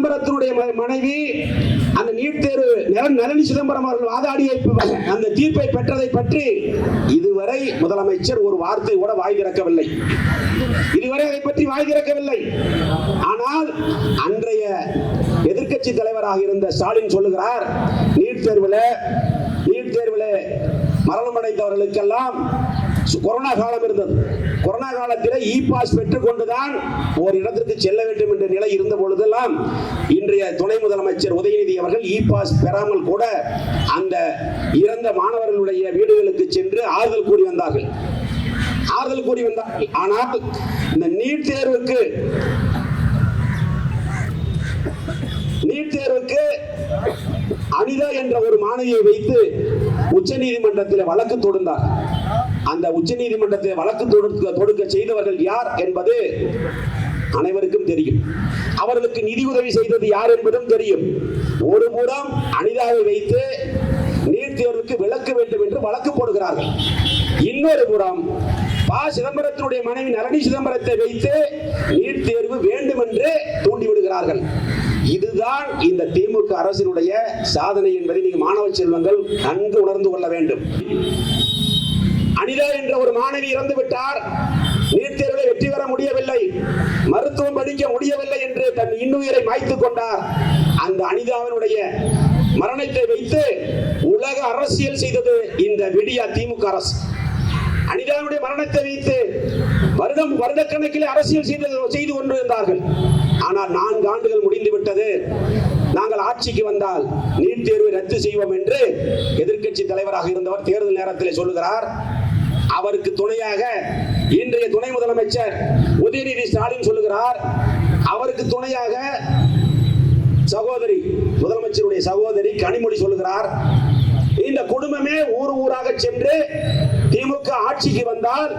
சிதம்பரத்தினுடைய மனைவி அந்த நீட் தேர்வு நளினி சிதம்பரம் அவர்கள் வாதாடிய அந்த தீர்ப்பை பெற்றதை பற்றி இதுவரை முதலமைச்சர் ஒரு வார்த்தை கூட வாய் திறக்கவில்லை. இதுவரை அதை பற்றி வாய் திறக்கவில்லை. ஆனால் அன்றைய எதிர்க்கட்சி தலைவராக இருந்த ஸ்டாலின் சொல்லுகிறார் நீட் தேர்வில் நீட் தேர்வில் மரணம் அடைந்தவர்களுக்கெல்லாம் கொரோனா காலம் இருந்தது. கொரோனா காலத்தில் இ பாஸ் பெற்றுக்கொண்டுதான் ஒரு இடத்திற்கு செல்ல வேண்டும் என்ற நிலை இருந்த பொழுதெல்லாம் இன்றைய துணை முதலமைச்சர் உதயநிதி அவர்கள் இ பாஸ் பெறாமல் கூட அந்த இறந்த மாணவர்களுடைய வீடுகளுக்கு சென்று ஆறுதல் கூறி வந்தார்கள். ஆறுதல் கூறி வந்தார்கள். ஆனால் இந்த நீட் தேர்வுக்கு நீட் தேர்வுக்கு அனிதா என்ற ஒரு மாணவியை வைத்து உச்சநீதிமன்றத்தில் வழக்கு தொடுந்தார். அந்த உச்ச நீதிமன்றத்தில் வழக்கு தொடுக்க தொடுக்க செய்தவர்கள் யார் என்பது அனைவருக்கும் தெரியும். அவர்களுக்கு நிதி உதவி செய்தது யார் என்பதும் தெரியும். ஒரு புறம் அனிதாவை வைத்து நீட் தேர்வுக்கு விளக்க வேண்டும் என்று வழக்கு போடுகிறார்கள். இன்னொரு புறம் ப. சிதம்பரத்தினுடைய மனைவி நரணி சிதம்பரத்தை வைத்து நீட் தேர்வு வேண்டும் என்று தூண்டிவிடுகிறார்கள். இதுதான் இந்த திமுக அரசினுடைய சாதனை என்பதை நீங்க மாணவ செல்வங்கள் நன்கு உணர்ந்து கொள்ள வேண்டும். அனிதா என்ற ஒரு மாணவி இறந்து விட்டார். நீட் தேர்வில் வெற்றி பெற முடியவில்லை. மருத்துவம் படிக்க முடியவில்லை என்று தன் இன்னுயிரை மாய்த்துக் கொண்டார். அந்த அனிதாவினுடைய மரணத்தை வைத்து உலக அரசியல் செய்தது இந்த விடியா திமுக அரசு. அனிதாவுடைய மரணத்தை வைத்து வருடம் வருடக்கணக்கில் அரசியல் செய்து செய்து கொண்டிருந்தார்கள். ஆனால் நான்கு ஆண்டுகள் முடிந்து விட்டது நாங்கள் ஆட்சிக்கு வந்தால் நீட் தேர்வை ரத்து செய்வோம் என்று எதிர்க்கட்சி தலைவராக இருந்தவர் தேர்தல் நேரத்தில் சொல்லுகிறார். அவருக்கு துணையாக இன்றைய துணை முதலமைச்சர் உதயநிதி ஸ்டாலின் சொல்லுகிறார். அவருக்கு துணையாக சகோதரி முதலமைச்சருடைய சகோதரி கனிமொழி சொல்லுகிறார். இந்த குடும்பமே ஊர் ஊராக சென்று திமுக ஆட்சிக்கு வந்தால்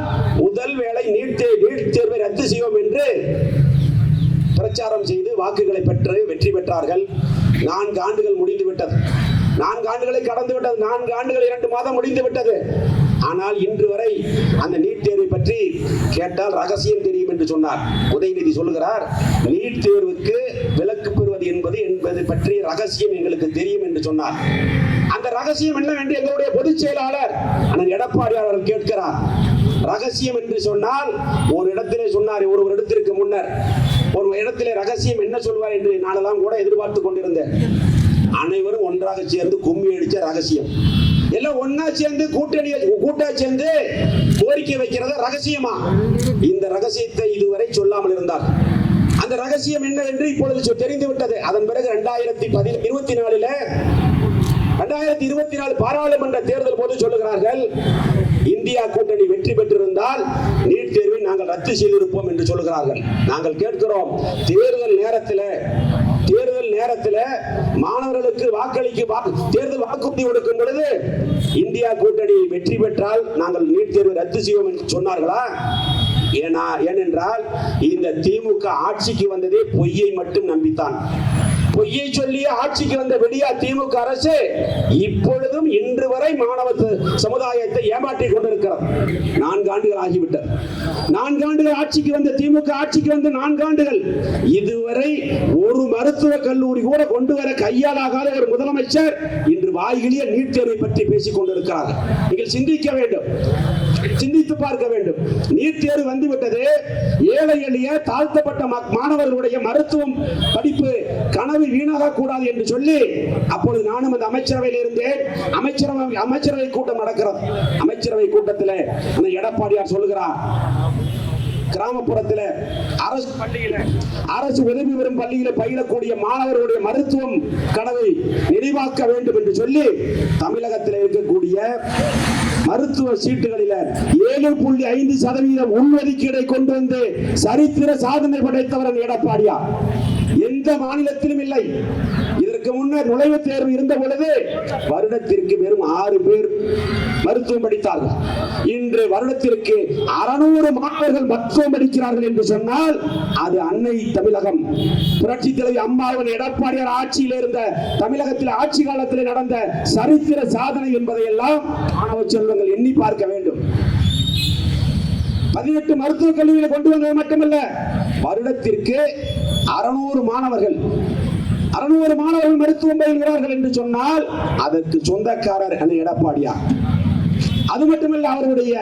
முதல் வேளை நீட் நீட் தேர்வை ரத்து செய்வோம் என்று பிரச்சாரம் செய்து வாக்குகளை பெற்று வெற்றி பெற்றார்கள். நான்கு ஆண்டுகள் முடிந்து விட்டது. நான்கு ஆண்டுகளை கடந்து விட்டது. நான்கு ஆண்டுகள் இரண்டு மாதம் முடிந்து விட்டது. ஆனால் இன்று வரை அந்த நீட் தேர்வை பற்றி கேட்டால் ரகசியம் தெரியும் என்று சொன்னார். உதயநிதி சொல்லுகிறார் நீட் தேர்வுக்கு விலக்கு பெறுவது என்பது என்பது பற்றி ரகசியம் எங்களுக்கு தெரியும் என்று சொன்னார். அந்த ரகசியம் என்னவென்று எங்களுடைய பொதுச் செயலாளர் அண்ணன் எடப்பாடி அவர்கள் கேட்கிறார். ரகசியம் என்று சொன்னால் ஒரு இடத்திலே சொன்னார் ஒரு இடத்திற்கு முன்னர். ஒரு இடத்திலே ரகசியம் என்ன சொல்வார் என்று நானெல்லாம் கூட எதிர்பார்த்து கொண்டிருந்தேன். அனைவரும் ஒன்றாக சேர்ந்து கும்மி அடிச்ச ரகசியம். எல்லாம் ஒன்னா சேர்ந்து கூட்டணி கூட்டா சேர்ந்து கோரிக்கை வைக்கிறத ரகசியமா? இந்த ரகசியத்தை இதுவரை சொல்லாமல் இருந்தார். அந்த ரகசியம் என்ன என்று இப்பொழுது தெரிந்து விட்டது அதன் பிறகு இரண்டாயிரத்தி பதி இருபத்தி நாலுல இரண்டாயிரத்தி இருபத்தி நாலு பாராளுமன்ற தேர்தல் போது சொல்லுகிறார்கள் இந்தியா கூட்டணி வெற்றி பெற்றிருந்தால் நீட் நாங்கள் ரத்து செய்திருப்போம் என்று சொல்லுகிறார்கள். நாங்கள் கேட்கிறோம் தேர்தல் நேரத்தில் தேர்தல் நேரத்தில் மாணவர்களுக்கு வாக்களிக்கு வாக்கு- தேர்தல் வாக்குறுதி கொடுக்கும் பொழுது இந்தியா கூட்டணி வெற்றி பெற்றால் நாங்கள் நீட் தேர்வை ரத்து செய்வோம் என்று சொன்னார்களா? ஏனா ஏனென்றால் இந்த திமுக ஆட்சிக்கு வந்ததே பொய்யை மட்டும் நம்பித்தான். பொய்யை சொல்லி ஆட்சிக்கு வந்த வெளியா திமுக அரசு இப்பொழுதும் இன்று வரை மாணவ சமுதாயத்தை ஏமாற்றி கொண்டிருக்கிறது. நான்கு ஆண்டுகள் ஆகிவிட்டது. நான்கு ஆண்டுகள் ஆட்சிக்கு வந்த திமுக ஆட்சிக்கு வந்த நான்கு ஆண்டுகள். இதுவரை ஒரு மருத்துவ கல்லூரி கூட கொண்டு வர கையாளாகாத ஒரு முதலமைச்சர் இன்று வாயிலேயே நீட் தேர்வை பற்றி பேசிக் கொண்டிருக்கிறார்கள் நீங்கள் சிந்திக்க வேண்டும். சிந்தித்து பார்க்க வேண்டும். நீட் தேர்வு வந்துவிட்டது. ஏழை எளிய தாழ்த்தப்பட்ட மாணவர்களுடைய மருத்துவம் படிப்பு கனவு வீணாக கூடாது என்று சொல்லி அப்பொழுது நானும் அந்த அமைச்சரவையில் இருந்தேன். அமைச்சரவை அமைச்சரவை கூட்டம் நடக்கிறது. அமைச்சரவை கூட்டத்தில் அந்த எடப்பாடியார் சொல்லுகிறார் கிராமப்புறத்தில் அரசு பள்ளியில அரசு உதவி பெறும் பள்ளியில பயிலக்கூடிய மாணவர்களுடைய மருத்துவம் கனவை நிறைவாக்க வேண்டும் என்று சொல்லி தமிழகத்தில் இருக்கக்கூடிய மருத்துவ சீட்டுகளில ஏழு புள்ளி ஐந்து சதவீதம் உள்ஒதுக்கீடை கொண்டு வந்து சரித்திர சாதனை படைத்தவர் எடப்பாடியா எந்த மாநிலத்திலும் இல்லை. இதற்கு முன்னர் நுழைவுத் தேர்வு இருந்த பொழுது வருடத்திற்கு வெறும் ஆறு பேர் மருத்துவம் படித்தார்கள். இன்று வருடத்திற்கு அறுநூறு மாணவர்கள் மருத்துவம் படிக்கிறார்கள் என்று சொன்னால் அது அன்னை தமிழகம். புரட்சி தலைவி அம்மாவின் எடப்பாடியார் ஆட்சியில் இருந்த தமிழகத்தில் ஆட்சி காலத்தில் நடந்த சரித்திர சாதனை என்பதை எல்லாம் மாணவ செல்வங்கள் எண்ணி பார்க்க வேண்டும். பதினெட்டு மருத்துவக் கல்லூரியில கொண்டு வந்தது மட்டுமல்ல வருடத்திற்கு அறுநூறு மாணவர்கள் அறுநூறு மாணவர்கள் மருத்துவம் பயில்கிறார்கள் என்று சொன்னால் அதற்கு சொந்தக்காரர் அந்த எடப்பாடியார். அது மட்டுமல்ல அவருடைய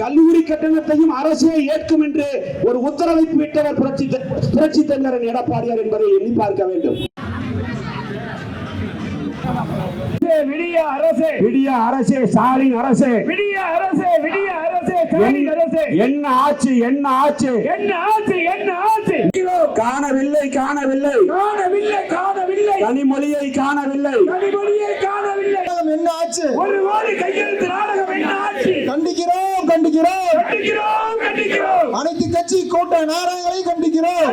கல்லூரி கட்டணத்தையும் அரசே ஏற்கும் என்று ஒரு உத்தரவை விட்டவர் புரட்சி புரட்சி தமிழரன் எடப்பாடியார் என்பதை எண்ணி பார்க்க வேண்டும். விடிய அரசே. விடிய அரசே ஸ்டாலின் அரசே. விடிய அரசே விடிய அரசே ஸ்டாலின் அரசே. என்ன ஆச்சு என்ன ஆச்சு? என்ன ஆச்சு என்ன ஆச்சு? காணவில்லை காணவில்லை. காணவில்லை காணவில்லை. கனிமொழியை காணவில்லை. கனிமொழியை காணவில்லை. என்ன ஆச்சு? ஒரு கோடி கையெழுத்து நாடகம் என்ன ஆச்சு? கண்டிக்கிறோம் கண்டிக்கிறோம். கண்டிக்கிறோம் கண்டிக்கிறோம். அனைத்து கட்சி கூட்ட நாடகங்களை கண்டிக்கிறோம்.